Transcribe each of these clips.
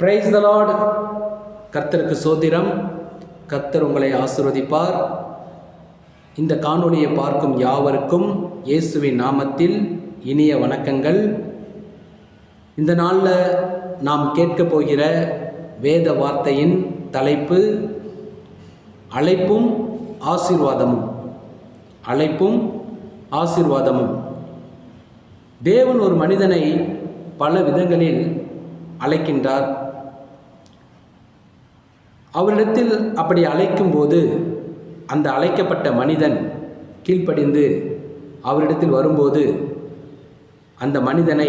Praise the Lord கர்த்தருக்கு சோதிரம். கர்த்தர் உங்களை ஆசிர்வதிப்பார். இந்த காணொளியை பார்க்கும் யாவருக்கும் இயேசுவின் நாமத்தில் இனிய வணக்கங்கள். இந்த நாளில் நாம் கேட்கப் போகிற வேத வார்த்தையின் தலைப்பு அழைப்பும் ஆசீர்வாதமும். அழைப்பும் ஆசீர்வாதமும். தேவன் ஒரு மனிதனை பல விதங்களில் அழைக்கின்றார். அவரிடத்தில் அப்படி அழைக்கும்போது அந்த அழைக்கப்பட்ட மனிதன் கீழ்ப்படிந்து அவரிடத்தில் வரும்போது அந்த மனிதனை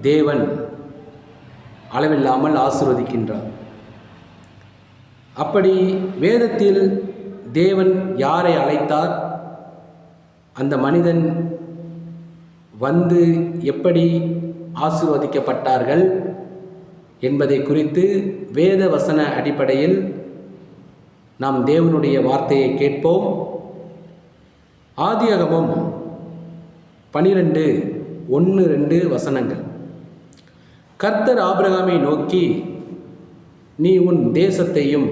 தேவன் அளவில்லாமல் ஆசிர்வதிக்கின்றார். அப்படி வேதத்தில் தேவன் யாரை அழைத்தார்? அந்த மனிதன் வந்து எப்படி ஆசிர்வதிக்கப்பட்டார்கள்? என்பதை குறித்து வேத வசன அடிப்படையில் நாம் தேவனுடைய வார்த்தையை கேட்போம். ஆதியகமும் பனிரெண்டு ஒன்று ரெண்டு வசனங்கள். கர்த்தர் ஆபிரகாமை நோக்கி நீ உன் தேசத்தையும்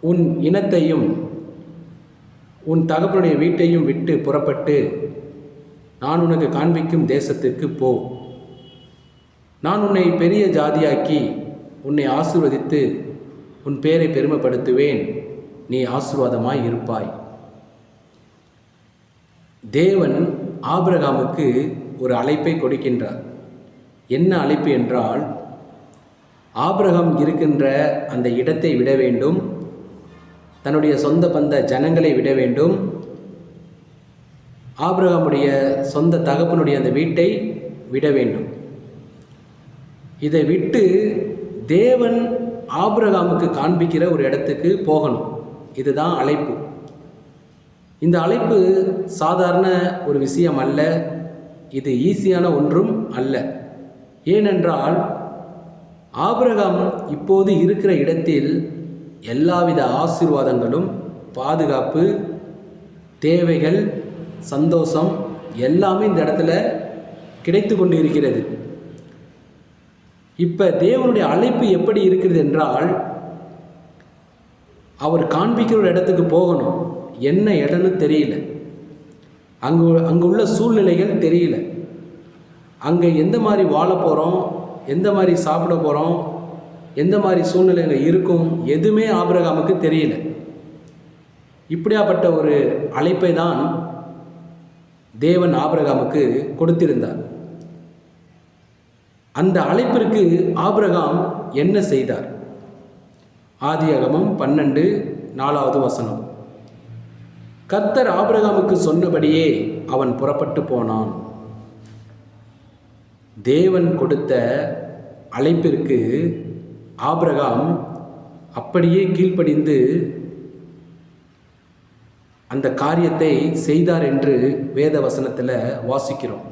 உன் இனத்தையும் உன் தகப்பனுடைய வீட்டையும் விட்டு புறப்பட்டு நான் உனக்கு காண்பிக்கும் தேசத்திற்கு போ. நான் உன்னை பெரிய ஜாதியாக்கி உன்னை ஆசிர்வதித்து உன் பேரை பெருமைப்படுத்துவேன். நீ ஆசீர்வாதமாய் இருப்பாய். தேவன் ஆபிரகாமுக்கு ஒரு அழைப்பை கொடுக்கின்றார். என்ன அழைப்பு என்றால் ஆபிரகாம் இருக்கின்ற அந்த இடத்தை விட வேண்டும். தன்னுடைய சொந்த பந்த ஜனங்களை விட வேண்டும். ஆபிரகாமுடைய சொந்த தகப்பனுடைய அந்த வீட்டை விட வேண்டும். இதை விட்டு தேவன் ஆபிரகாமுக்கு காண்பிக்கிற ஒரு இடத்துக்கு போகணும். இதுதான் அழைப்பு. இந்த அழைப்பு சாதாரண ஒரு விஷயம் அல்ல. இது ஈஸியான ஒன்றும் அல்ல. ஏனென்றால் ஆபிரகாம் இப்போது இருக்கிற இடத்தில் எல்லாவித ஆசீர்வாதங்களும் பாதுகாப்பு தேவைகள் சந்தோஷம் எல்லாமே இந்த இடத்துல கிடைத்து கொண்டு இருக்கிறது இப்போ தேவனுடைய அழைப்பு எப்படி இருக்கிறது என்றால் அவர் காண்பிக்கிற ஒரு இடத்துக்கு போகணும். என்ன இடம்னு தெரியல. அங்கு அங்கே உள்ள சூழ்நிலைகள் தெரியல. அங்கே எந்த மாதிரி வாழ போகிறோம் எந்த மாதிரி சாப்பிட போகிறோம் எந்த மாதிரி சூழ்நிலைகள் இருக்கும் எதுவுமே ஆபிரகாமுக்கு தெரியல. இப்படியாப்பட்ட ஒரு அழைப்பை தான் தேவன் ஆபிரகாமுக்கு கொடுத்திருந்தார். அந்த அழைப்பிற்கு ஆபிரகாம் என்ன செய்தார்? ஆதியகமம் பன்னெண்டு நாலாவது வசனம். கர்த்தர் ஆபிரகாமுக்கு சொன்னபடியே அவன் புறப்பட்டு போனான். தேவன் கொடுத்த அழைப்பிற்கு ஆபிரகாம் அப்படியே கீழ்ப்படிந்து அந்த காரியத்தை செய்தார் என்று வேத வசனத்தில் வாசிக்கிறோம்.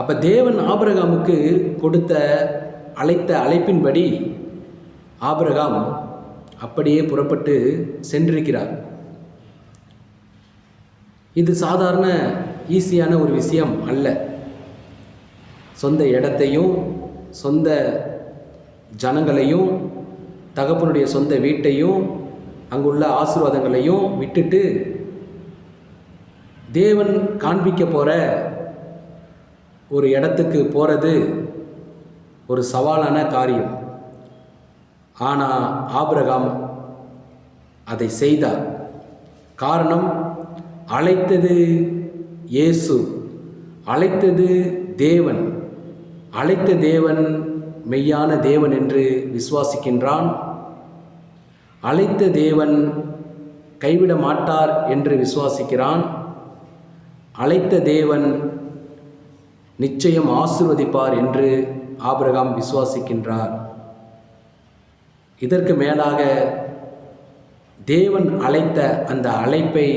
அப்போ தேவன் ஆபிரகாமுக்கு கொடுத்த அழைத்த அழைப்பின்படி ஆபிரகாம் அப்படியே புறப்பட்டு சென்றிருக்கிறார். இது சாதாரண ஈஸியான ஒரு விஷயம் அல்ல. சொந்த இடத்தையும் சொந்த ஜனங்களையும் தகப்பனுடைய சொந்த வீட்டையும் அங்குள்ள ஆசீர்வாதங்களையும் விட்டுட்டு தேவன் காண்பிக்க போகிற ஒரு இடத்துக்கு போகிறது ஒரு சவாலான காரியம். ஆனால் ஆபிரகாம் அதை செய்தார். காரணம் அழைத்தது இயேசு அழைத்தது தேவன் அழைத்த தேவன் மெய்யான தேவன் என்று விசுவாசிக்கின்றான். அழைத்த தேவன் கைவிட மாட்டார் என்று விசுவாசிக்கிறான். அழைத்த தேவன் நிச்சயம் ஆசிர்வதிப்பார் என்று ஆபிரகாம் விசுவாசிக்கின்றார். இதற்கு மேலாக தேவன் அழைத்த அந்த அழைப்பை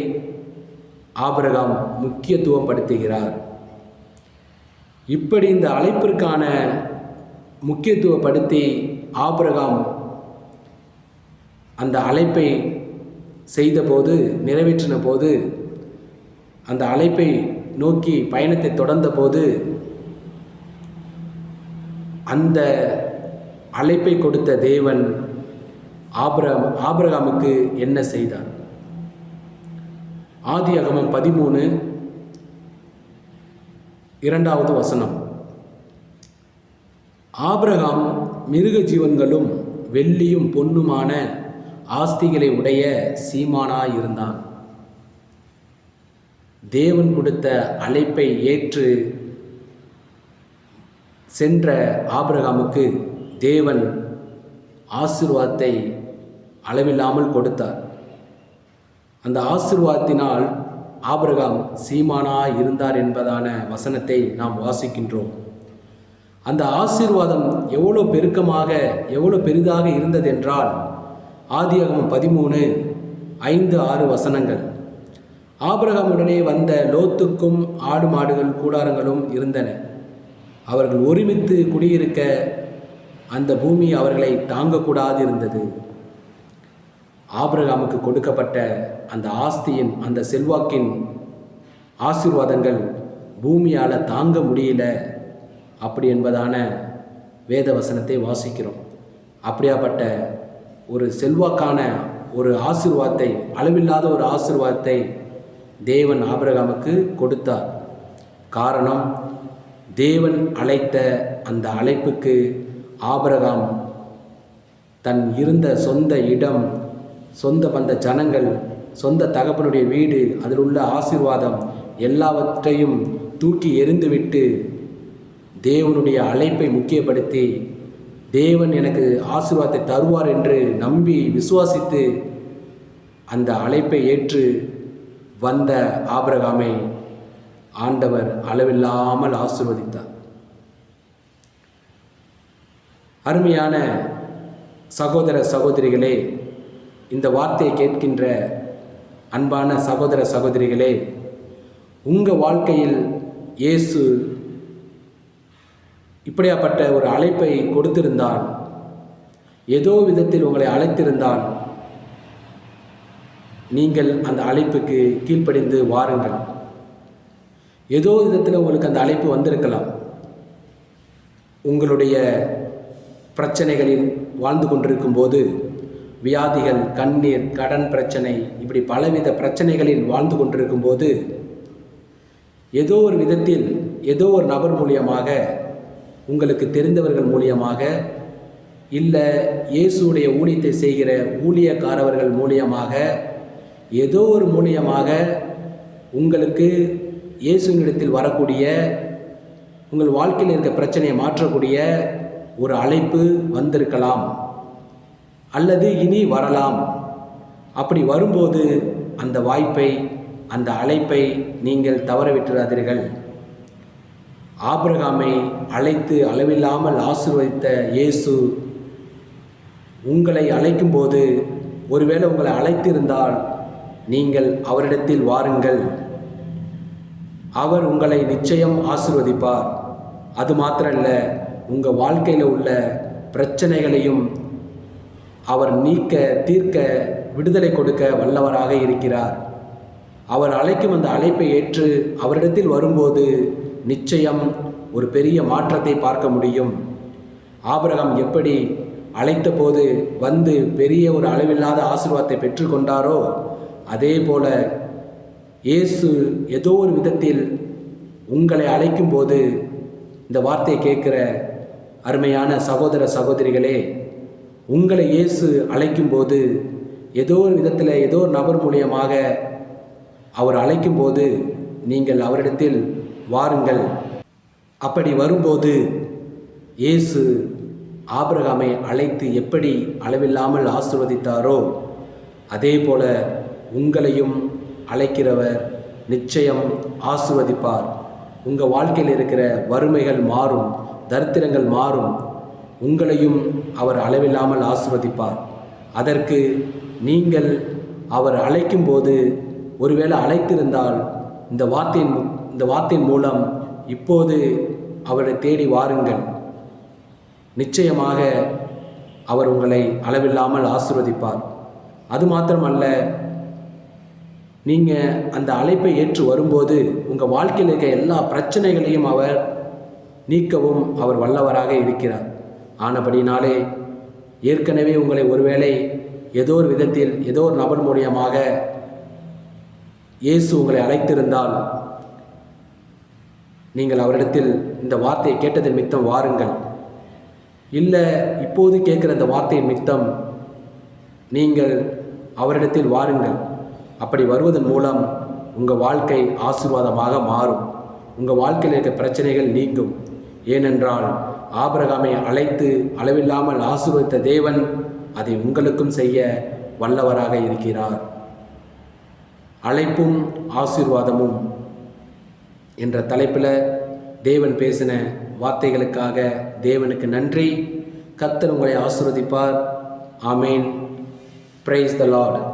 ஆபிரகாம் முக்கியத்துவப்படுத்துகிறார். இப்படி இந்த அழைப்பிற்கான முக்கியத்துவப்படுத்தி ஆபிரகாம் அந்த அழைப்பை செய்தபோது நிறைவேற்றின போது அந்த அழைப்பை நோக்கி பயணத்தை தொடர்ந்தபோது அந்த அழைப்பை கொடுத்த தேவன் ஆப்ரஹாம் ஆப்ரஹாமுக்கு என்ன செய்தார்? ஆதி அகமம் பதிமூணு இரண்டாவது வசனம். ஆப்ரஹாம் மிருக ஜீவன்களும் வெள்ளியும் பொன்னுமான ஆஸ்திகளை உடைய சீமானாயிருந்தான் தேவன் கொடுத்த அழைப்பை ஏற்று சென்ற ஆபிரகாமுக்கு தேவன் ஆசிர்வாதத்தை அளவில்லாமல் கொடுத்தார். அந்த ஆசிர்வாதத்தினால் ஆபிரகாம் சீமானா இருந்தார் என்பதான வசனத்தை நாம் வாசிக்கின்றோம். அந்த ஆசீர்வாதம் எவ்வளோ பெருக்கமாக எவ்வளோ பெரிதாக இருந்ததென்றால் ஆதியாகமம் பதிமூணு ஐந்து ஆறு வசனங்கள். ஆபிரகாமுடனே வந்த லோத்துக்கும் ஆடு மாடுகள் கூடாரங்களும் இருந்தன. அவர்கள் ஒருமித்து குடியிருக்க அந்த பூமி அவர்களை தாங்கக்கூடாது இருந்தது ஆபிரகாமுக்கு கொடுக்கப்பட்ட அந்த ஆஸ்தியின் அந்த செல்வாக்கின் ஆசீர்வாதங்கள் பூமியால் தாங்க முடியல. அப்படி என்பதான வேத வசனத்தை வாசிக்கிறோம். அப்படியாப்பட்ட ஒரு செல்வாக்கான ஒரு ஆசீர்வாதத்தை அளவில்லாத ஒரு ஆசீர்வாதத்தை தேவன் ஆபிரகாமுக்கு கொடுத்தார். காரணம் தேவன் அழைத்த அந்த அழைப்புக்கு ஆபிரகாம் தன் இருந்த சொந்த இடம் சொந்த பந்த ஜனங்கள் சொந்த தகப்பனுடைய வீடு அதில் உள்ள ஆசீர்வாதம் எல்லாவற்றையும் தூக்கி எறிந்துவிட்டு தேவனுடைய அழைப்பை முக்கியப்படுத்தி தேவன் எனக்கு ஆசீர்வாதத்தை தருவார் என்று நம்பி விசுவாசித்து அந்த அழைப்பை ஏற்று வந்த ஆபிரகாமை ஆண்டவர் அளவில்லாமல் ஆசிர்வதித்தார். அருமையான சகோதர சகோதரிகளே இந்த வார்த்தையை கேட்கின்ற அன்பான சகோதர சகோதரிகளே உங்கள் வாழ்க்கையில் இயேசு இப்படியாப்பட்ட ஒரு அழைப்பை கொடுத்திருந்தால் ஏதோ விதத்தில் உங்களை அழைத்திருந்தால் நீங்கள் அந்த அழைப்புக்கு கீழ்ப்படிந்து வாருங்கள். ஏதோ விதத்தில் உங்களுக்கு அந்த அழைப்பு வந்திருக்கலாம். உங்களுடைய பிரச்சனைகளில் வாழ்ந்து கொண்டிருக்கும் போது வியாதிகள் கண்ணீர் கடன் பிரச்சனை இப்படி பலவித பிரச்சனைகளில் வாழ்ந்து கொண்டிருக்கும் போது ஏதோ ஒரு விதத்தில் ஏதோ ஒரு நபர் மூலியமாக உங்களுக்கு தெரிந்தவர்கள் மூலியமாக இல்லை இயேசுடைய ஊழியத்தை செய்கிற ஊழியக்காரவர்கள் மூலியமாக ஏதோ ஒரு மூலியமாக உங்களுக்கு இயேசுங்கிடத்தில் வரக்கூடிய உங்கள் வாழ்க்கையில் இருக்க பிரச்சனையை மாற்றக்கூடிய ஒரு அழைப்பு வந்திருக்கலாம். அல்லது இனி வரலாம். அப்படி வரும்போது அந்த வாய்ப்பை அந்த அழைப்பை நீங்கள் தவற விட்டுறாதீர்கள் ஆபிரகாமை அழைத்து அளவில்லாமல் ஆசிர்வதித்த இயேசு உங்களை அழைக்கும்போது ஒருவேளை உங்களை அழைத்திருந்தால் நீங்கள் அவரிடத்தில் வாருங்கள். அவர் உங்களை நிச்சயம் ஆசிர்வதிப்பார். அது மாத்திரல்ல உங்கள் வாழ்க்கையில் உள்ள பிரச்சனைகளையும் அவர் நீக்க தீர்க்க விடுதலை கொடுக்க வல்லவராக இருக்கிறார். அவர் அழைக்கும் அந்த அழைப்பை ஏற்று அவரிடத்தில் வரும்போது நிச்சயம் ஒரு பெரிய மாற்றத்தை பார்க்க முடியும். ஆபிரகாம் எப்படி அழைத்த போது வந்து பெரிய ஒரு அளவில்லாத ஆசீர்வாதத்தை பெற்றுக்கொண்டாரோ அதே போல இயேசு ஏதோ ஒரு விதத்தில் உங்களை அழைக்கும் போது இந்த வார்த்தையை கேட்குற அருமையான சகோதர சகோதரிகளே உங்களை இயேசு அழைக்கும்போது ஏதோ ஒரு விதத்தில் ஏதோ ஒரு நபர் மூலியமாக அவர் அழைக்கும்போது நீங்கள் அவரிடத்தில் வாருங்கள். அப்படி வரும்போது இயேசு ஆபிரகாமை அழைத்து எப்படி அளவில்லாமல் ஆசிர்வதித்தாரோ அதே போல உங்களையும் அழைக்கிறவர் நிச்சயம் ஆசிர்வதிப்பார். உங்கள் வாழ்க்கையில் இருக்கிற வறுமைகள் மாறும் தரித்திரங்கள் மாறும். உங்களையும் அவர் அளவில்லாமல் ஆசுவதிப்பார் அதற்கு நீங்கள் அவர் அழைக்கும்போது ஒருவேளை அழைத்திருந்தால் இந்த வார்த்தையின் இந்த வார்த்தையின் மூலம் இப்போது அவரை தேடி வாருங்கள். நிச்சயமாக அவர் உங்களை அளவில்லாமல் ஆசிர்வதிப்பார். அது மாத்திரமல்ல நீங்கள் அந்த அழைப்பை ஏற்று வரும்போது உங்கள் வாழ்க்கையில் இருக்க எல்லா பிரச்சனைகளையும் அவர் நீக்கவும் அவர் வல்லவராக இருக்கிறார். ஆனபடினாலே ஏற்கனவே உங்களை ஒருவேளை ஏதோ ஒரு விதத்தில் ஏதோ ஒரு நபர் மூலியமாக இயேசு உங்களை அழைத்திருந்தால் நீங்கள் அவரிடத்தில் இந்த வார்த்தையை கேட்டதன் மித்தம் வாருங்கள். இல்லை இப்போது கேட்குற அந்த வார்த்தையின் மித்தம் நீங்கள் அவரிடத்தில் வாருங்கள். அப்படி வருவதன் மூலம் உங்கள் வாழ்க்கை ஆசீர்வாதமாக மாறும். உங்கள் வாழ்க்கையில் இருக்க பிரச்சனைகள் நீங்கும். ஏனென்றால் ஆபிரகாமை அழைத்து அளவில்லாமல் ஆசீர்வதித்த தேவன் அதை உங்களுக்கும் செய்ய வல்லவராக இருக்கிறார். அழைப்பும் ஆசீர்வாதமும் என்ற தலைப்பில் தேவன் பேசின வார்த்தைகளுக்காக தேவனுக்கு நன்றி. கத்தர் உங்களை ஆசிர்வதிப்பார். ஆமேன். Praise the Lord